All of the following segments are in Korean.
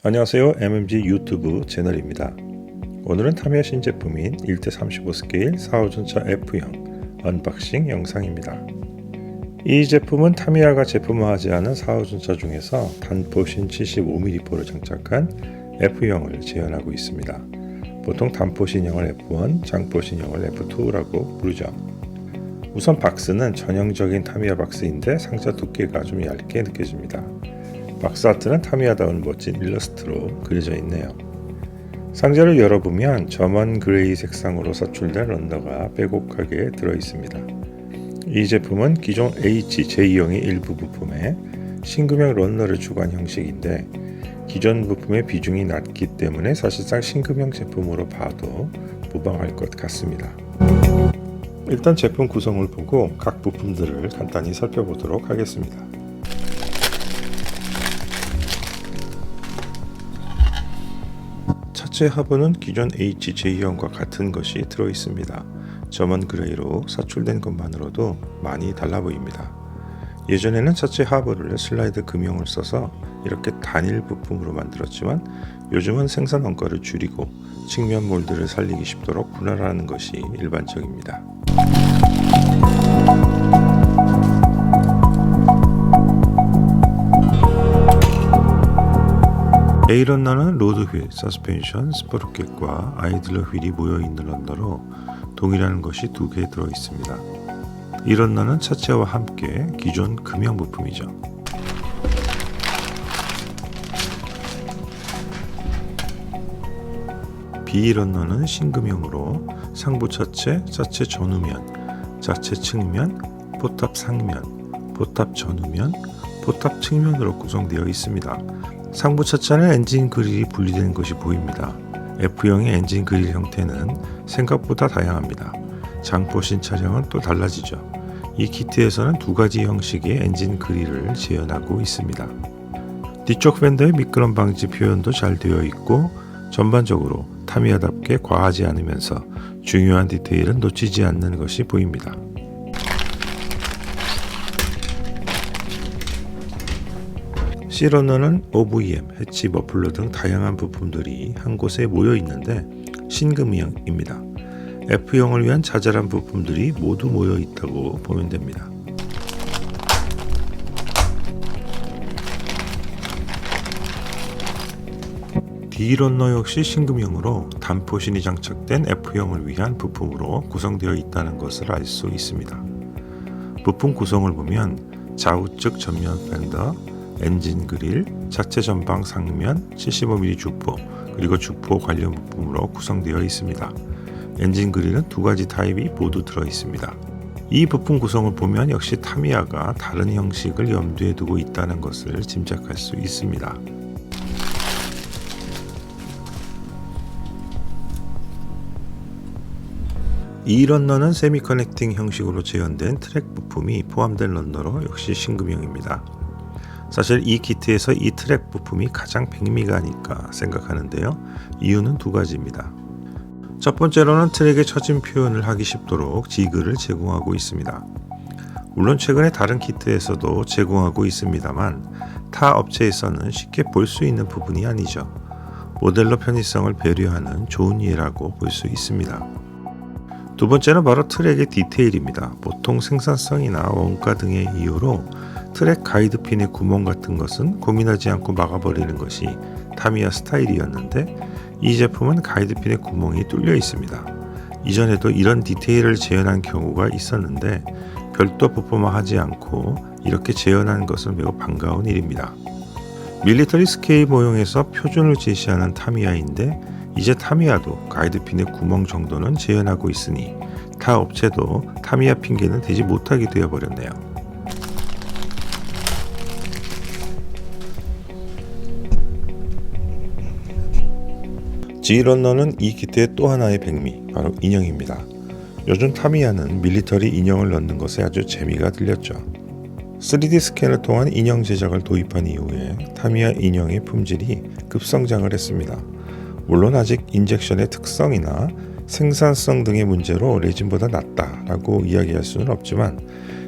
안녕하세요. MMG 유튜브 채널입니다. 오늘은 타미야 신제품인 1대 35 스케일 4호전차 F형 언박싱 영상입니다. 이 제품은 타미야가 제품화하지 않은 4호전차 중에서 단포신 75mm포를 장착한 F형을 재현하고 있습니다. 보통 단포신형을 F1, 장포신형을 F2라고 부르죠. 우선 박스는 전형적인 타미야 박스인데 상자 두께가 좀 얇게 느껴집니다. 박스 아트는 타미야다운 멋진 일러스트로 그려져 있네요. 상자를 열어보면 점원 그레이 색상으로 사출된 런너가 빼곡하게 들어 있습니다. 이 제품은 기존 HJ2형의 일부 부품에 신금형 런너를 추가한 형식인데 기존 부품의 비중이 낮기 때문에 사실상 신금형 제품으로 봐도 무방할 것 같습니다. 일단 제품 구성을 보고 각 부품들을 간단히 살펴보도록 하겠습니다. 차체 하부는 기존 HJ형과 같은 것이 들어 있습니다. 점원 그레이로 사출된 것만으로도 많이 달라 보입니다. 예전에는 차체 하부를 슬라이드 금형을 써서 이렇게 단일 부품으로 만들었지만 요즘은 생산 원가를 줄이고 측면 몰드를 살리기 쉽도록 분할하는 것이 일반적입니다. 에이런너는 로드 휠, 서스펜션, 스포르켓과 아이들러 휠이 모여 있는 런너로 동일한 것이 두 개 들어 있습니다. 이 런너는 차체와 함께 기존 금형 부품이죠. B 런너는 신금형으로 상부 차체, 차체 전후면, 차체 측면, 포탑 상면, 포탑 전후면, 포탑 측면으로 구성되어 있습니다. 상부 차체는 엔진 그릴이 분리된 것이 보입니다. F형의 엔진 그릴 형태는 생각보다 다양합니다. 장포신 차량은 또 달라지죠. 이 키트에서는 두 가지 형식의 엔진 그릴을 재현하고 있습니다. 뒤쪽 팬더의 미끄럼 방지 표현도 잘 되어 있고 전반적으로 타미야답게 과하지 않으면서 중요한 디테일은 놓치지 않는 것이 보입니다. C러너는 OVM, 해치 머플러 등 다양한 부품들이 한 곳에 모여 있는데 신금형입니다. F형을 위한 자잘한 부품들이 모두 모여 있다고 보면 됩니다. D런너 역시 신금형으로 단포신이 장착된 F형을 위한 부품으로 구성되어 있다는 것을 알 수 있습니다. 부품 구성을 보면 좌우측 전면 팬더, 엔진 그릴, 차체 전방 상면, 75mm 주포, 그리고 주포 관련 부품으로 구성되어 있습니다. 엔진 그릴은 두 가지 타입이 모두 들어 있습니다. 이 부품 구성을 보면 역시 타미야가 다른 형식을 염두에 두고 있다는 것을 짐작할 수 있습니다. 이 런너는 세미 커넥팅 형식으로 재현된 트랙 부품이 포함된 런너로 역시 신금형입니다. 사실 이 키트에서 이 트랙 부품이 가장 백미가 아닐까 생각하는데요. 이유는 두 가지입니다. 첫 번째로는 트랙의 처진 표현을 하기 쉽도록 지그를 제공하고 있습니다. 물론 최근에 다른 키트에서도 제공하고 있습니다만 타 업체에서는 쉽게 볼 수 있는 부분이 아니죠. 모델러 편의성을 배려하는 좋은 예라고 볼 수 있습니다. 두 번째는 바로 트랙의 디테일입니다. 보통 생산성이나 원가 등의 이유로 트랙 가이드핀의 구멍 같은 것은 고민하지 않고 막아버리는 것이 타미야 스타일이었는데 이 제품은 가이드핀의 구멍이 뚫려 있습니다. 이전에도 이런 디테일을 재현한 경우가 있었는데 별도 부품화하지 않고 이렇게 재현한 것은 매우 반가운 일입니다. 밀리터리 스케일 모형에서 표준을 제시하는 타미야인데 이제 타미야도 가이드핀의 구멍 정도는 재현하고 있으니 타 업체도 타미야 핑계는 되지 못하게 되어버렸네요. G런너는 이 키트의 또 하나의 백미, 바로 인형입니다. 요즘 타미야는 밀리터리 인형을 넣는 것에 아주 재미가 들렸죠. 3D 스캔을 통한 인형 제작을 도입한 이후에 타미야 인형의 품질이 급성장을 했습니다. 물론 아직 인젝션의 특성이나 생산성 등의 문제로 레진보다 낫다라고 이야기할 수는 없지만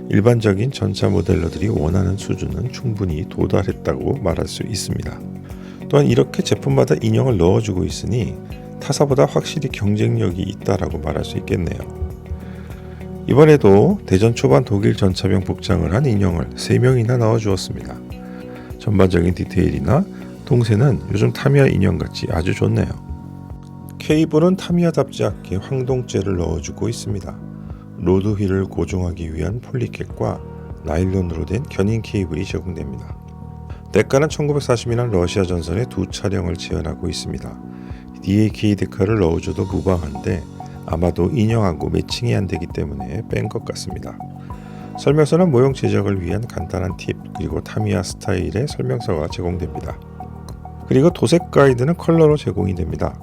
일반적인 전차 모델러들이 원하는 수준은 충분히 도달했다고 말할 수 있습니다. 또한 이렇게 제품마다 인형을 넣어주고 있으니 타사보다 확실히 경쟁력이 있다라고 말할 수 있겠네요. 이번에도 대전 초반 독일 전차병 복장을 한 인형을 3명이나 넣어주었습니다. 전반적인 디테일이나 동세는 요즘 타미야 인형같이 아주 좋네요. 케이블은 타미야답지 않게 황동재를 넣어주고 있습니다. 로드 휠을 고정하기 위한 폴리캡과 나일론으로 된 견인 케이블이 제공됩니다. 데카는 1940년 러시아 전선의 두 차량을 재현하고 있습니다. DAK 데카를 넣어줘도 무방한데 아마도 인형하고 매칭이 안 되기 때문에 뺀 것 같습니다. 설명서는 모형 제작을 위한 간단한 팁 그리고 타미야 스타일의 설명서가 제공됩니다. 그리고 도색 가이드는 컬러로 제공이 됩니다.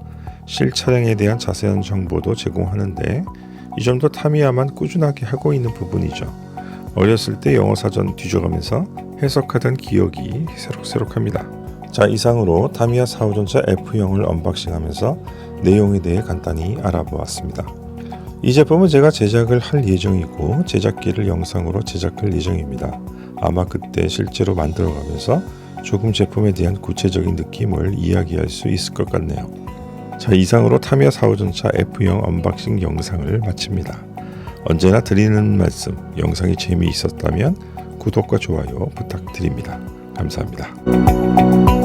실 차량에 대한 자세한 정보도 제공하는데 이 점도 타미야만 꾸준하게 하고 있는 부분이죠. 어렸을 때 영어 사전 뒤져가면서 해석하던 기억이 새록새록합니다. 자 이상으로 타미야 4호전차 F형을 언박싱하면서 내용에 대해 간단히 알아보았습니다. 이 제품은 제가 제작을 할 예정이고 제작기를 영상으로 제작할 예정입니다. 아마 그때 실제로 만들어가면서 조금 제품에 대한 구체적인 느낌을 이야기할 수 있을 것 같네요. 자 이상으로 타미야 4호전차 F형 언박싱 영상을 마칩니다. 언제나 드리는 말씀 영상이 재미있었다면 구독과 좋아요 부탁드립니다. 감사합니다.